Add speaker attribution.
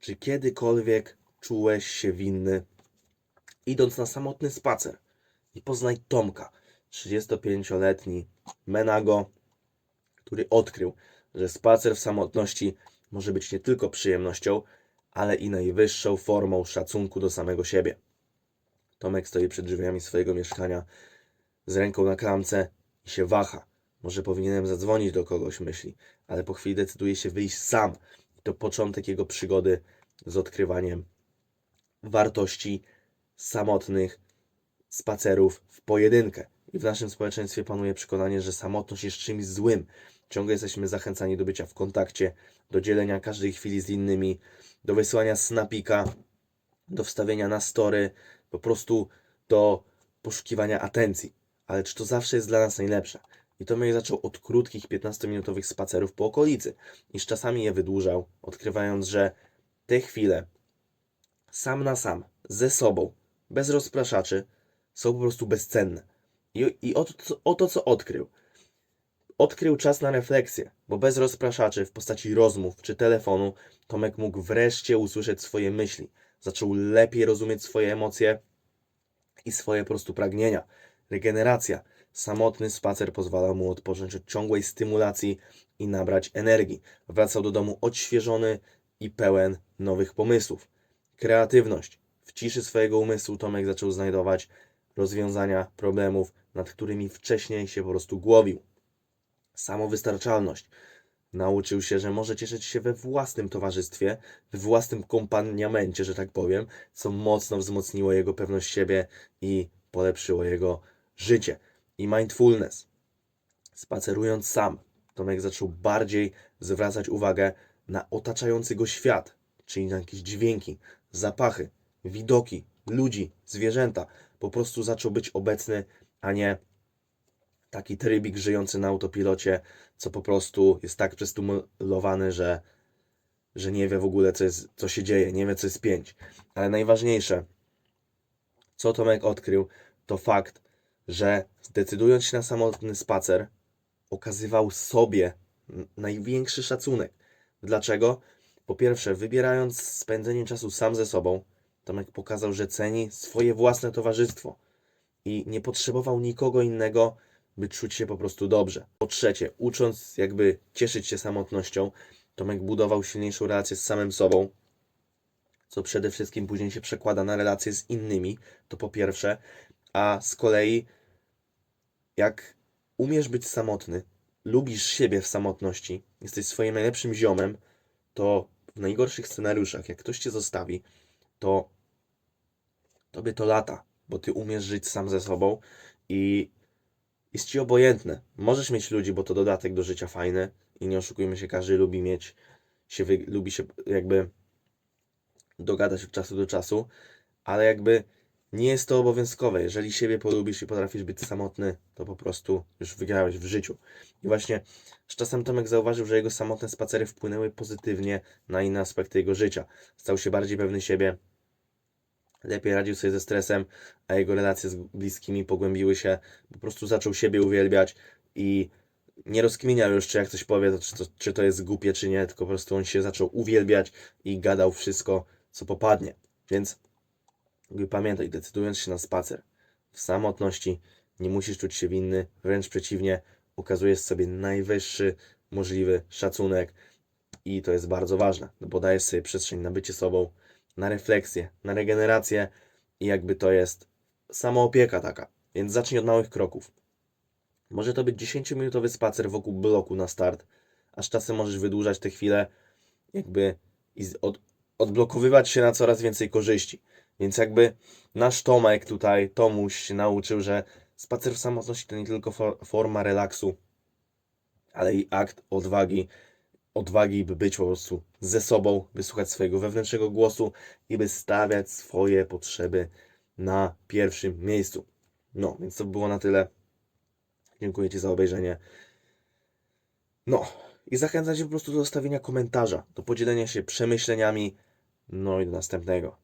Speaker 1: Czy kiedykolwiek czułeś się winny, idąc na samotny spacer i poznaj Tomka, 35-letni Menago, który odkrył, że spacer w samotności może być nie tylko przyjemnością, ale i najwyższą formą szacunku do samego siebie. Tomek stoi przed drzwiami swojego mieszkania z ręką na klamce i się waha. Może powinienem zadzwonić do kogoś, myśli, ale po chwili decyduje się wyjść sam. To początek jego przygody z odkrywaniem wartości samotnych spacerów w pojedynkę. I w naszym społeczeństwie panuje przekonanie, że samotność jest czymś złym. Ciągle jesteśmy zachęcani do bycia w kontakcie, do dzielenia każdej chwili z innymi, do wysyłania snapika, do wstawienia na story, po prostu do poszukiwania atencji. Ale czy to zawsze jest dla nas najlepsze? I Tomek zaczął od krótkich 15-minutowych spacerów po okolicy i z czasami je wydłużał, odkrywając, że te chwile sam na sam, ze sobą, bez rozpraszaczy, są po prostu bezcenne. I, i oto, co- oto co odkrył. Odkrył czas na refleksję, bo bez rozpraszaczy w postaci rozmów czy telefonu Tomek mógł wreszcie usłyszeć swoje myśli. Zaczął lepiej rozumieć swoje emocje i swoje po prostu pragnienia. Regeneracja. Samotny spacer pozwalał mu odpocząć od ciągłej stymulacji i nabrać energii. Wracał do domu odświeżony i pełen nowych pomysłów. Kreatywność. W ciszy swojego umysłu Tomek zaczął znajdować rozwiązania problemów, nad którymi wcześniej się po prostu głowił. Samowystarczalność. Nauczył się, że może cieszyć się we własnym towarzystwie, we własnym kompaniamencie, że tak powiem, co mocno wzmocniło jego pewność siebie i polepszyło jego życie. I mindfulness. Spacerując sam, Tomek zaczął bardziej zwracać uwagę na otaczający go świat, czyli na jakieś dźwięki, zapachy, widoki, ludzi, zwierzęta. Po prostu zaczął być obecny, a nie taki trybik żyjący na autopilocie, co po prostu jest tak przestymulowany, że, że nie wie w ogóle, co, jest, co się dzieje, nie wie, co jest pięć. Ale najważniejsze, co Tomek odkrył, to fakt, że decydując się na samotny spacer, okazywał sobie największy szacunek. Dlaczego? Po pierwsze, wybierając spędzenie czasu sam ze sobą, Tomek pokazał, że ceni swoje własne towarzystwo i nie potrzebował nikogo innego, by czuć się po prostu dobrze. Po trzecie, ucząc jakby cieszyć się samotnością, Tomek budował silniejszą relację z samym sobą, co przede wszystkim później się przekłada na relacje z innymi, to po pierwsze, a z kolei jak umiesz być samotny, lubisz siebie w samotności, jesteś swoim najlepszym ziomem, to w najgorszych scenariuszach, jak ktoś cię zostawi, to tobie to lata, bo ty umiesz żyć sam ze sobą i jest ci obojętne. Możesz mieć ludzi, bo to dodatek do życia fajny i nie oszukujmy się, każdy lubi mieć, się lubi się jakby dogadać od czasu do czasu, ale jakby nie jest to obowiązkowe. Jeżeli siebie polubisz i potrafisz być samotny, to po prostu już wygrałeś w życiu. I właśnie z czasem Tomek zauważył, że jego samotne spacery wpłynęły pozytywnie na inne aspekty jego życia. Stał się bardziej pewny siebie, lepiej radził sobie ze stresem, a jego relacje z bliskimi pogłębiły się. Po prostu zaczął siebie uwielbiać i nie rozkminiał już, czy jak coś powie, to czy, to czy to jest głupie, czy nie, tylko po prostu on się zaczął uwielbiać i gadał wszystko, co popadnie. Więc pamiętaj, decydując się na spacer w samotności, nie musisz czuć się winny, wręcz przeciwnie, okazujesz sobie najwyższy możliwy szacunek i to jest bardzo ważne, no bo dajesz sobie przestrzeń na bycie sobą, na refleksję, na regenerację i jakby to jest samoopieka taka. Więc zacznij od małych kroków. Może to być 10-minutowy spacer wokół bloku na start, a z czasem możesz wydłużać te chwile, jakby i od, odblokowywać się na coraz więcej korzyści. Więc jakby nasz Tomek tutaj, Tomuś się nauczył, że spacer w samotności to nie tylko for, forma relaksu, ale i akt odwagi. Odwagi, by być po prostu ze sobą, by słuchać swojego wewnętrznego głosu i by stawiać swoje potrzeby na pierwszym miejscu. No, więc to było na tyle. Dziękuję Ci za obejrzenie. No, i zachęcam Cię po prostu do zostawienia komentarza, do podzielenia się przemyśleniami. No i do następnego.